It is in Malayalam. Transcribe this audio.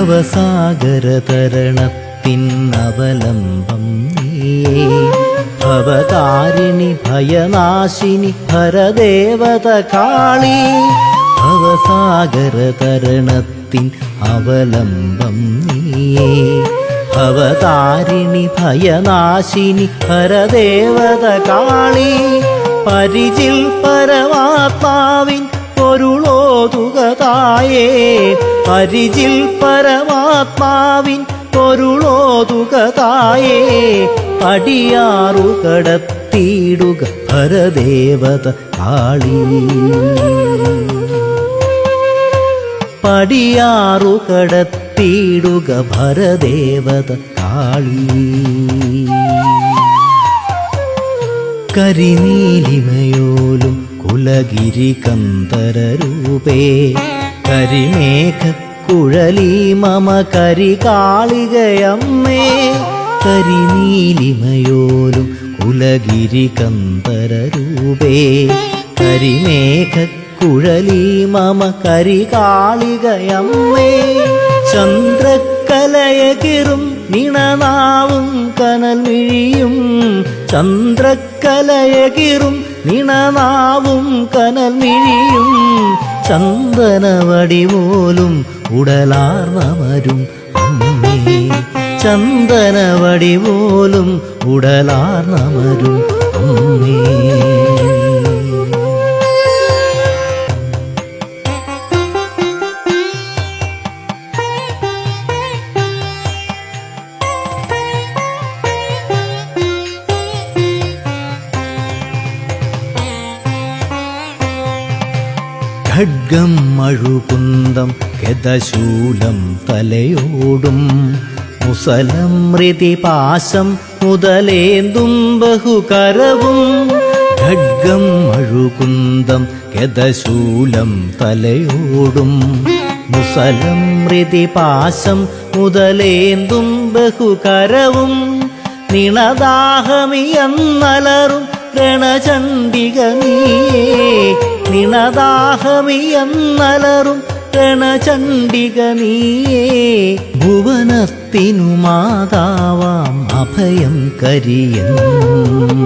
ഭവസാഗരതരണത്തിനവലംബം നീ. ഭവതാരിണി ഭയനാശിനി ഭരദേവത കാളി ഭവസാഗരതരണത്തിൻ അവലംബം ഭവതാരിണി ഭയനാശിനി ഭരദേവത കാളി പരിചിൽ പരമാത്മാവിൻ പൊരുളോതുകതായേ പരിചിൽ പരമാത്മാവിൻ പൊരുളോതുകതായേ പടിയാറു കടത്തിയിടുക ഭരദേവത കാളി പടിയാറു കടത്തിയിടുക ഭരദേവത കാളി കരിനീലിമയോലും കുലഗിരി കന്തരൂപേ കരിമേഘ കുഴലി മമ കരികാളികയമ്മേ കരിനീലിമയോലും കുലഗിരി കന്തരൂപേ കരിമേഘക്കുഴലി മമ കരികാളികയമ്മേ ചന്ദ്രക്കലയകിറും നിണനാവും കനൽമിഴിയും ചന്ദ്രക്കലയകിറും നിണനാവും കനൽമിഴിയും ചന്ദനവടി പോലും ഉടലാർന്നമരും അമ്മേ ചന്ദനവടി പോലും ഉടലാർന്നമരും അമ്മേ ഖഡ്ഗം മഴുകുന്തം ഗതശൂലം തലയോടും. മുസലം മൃതിപാശം മുതലേന്തും ബഹുകരവും. ഖഡ്ഗം മഴുകുന്തം ഗതശൂലം തലയോടും. മുസലം മൃതിപാശം മുതലേന്തും ബഹുകരവും. നിണദാഹമിയെന്നലറും രണചണ്ഡിക നീയേ നിണദാഹമിയെന്നലറും ഗണചണ്ഡിക നീയേ ഭുവനത്തിനു മാതാവാം അഭയം കരിയെന്നും.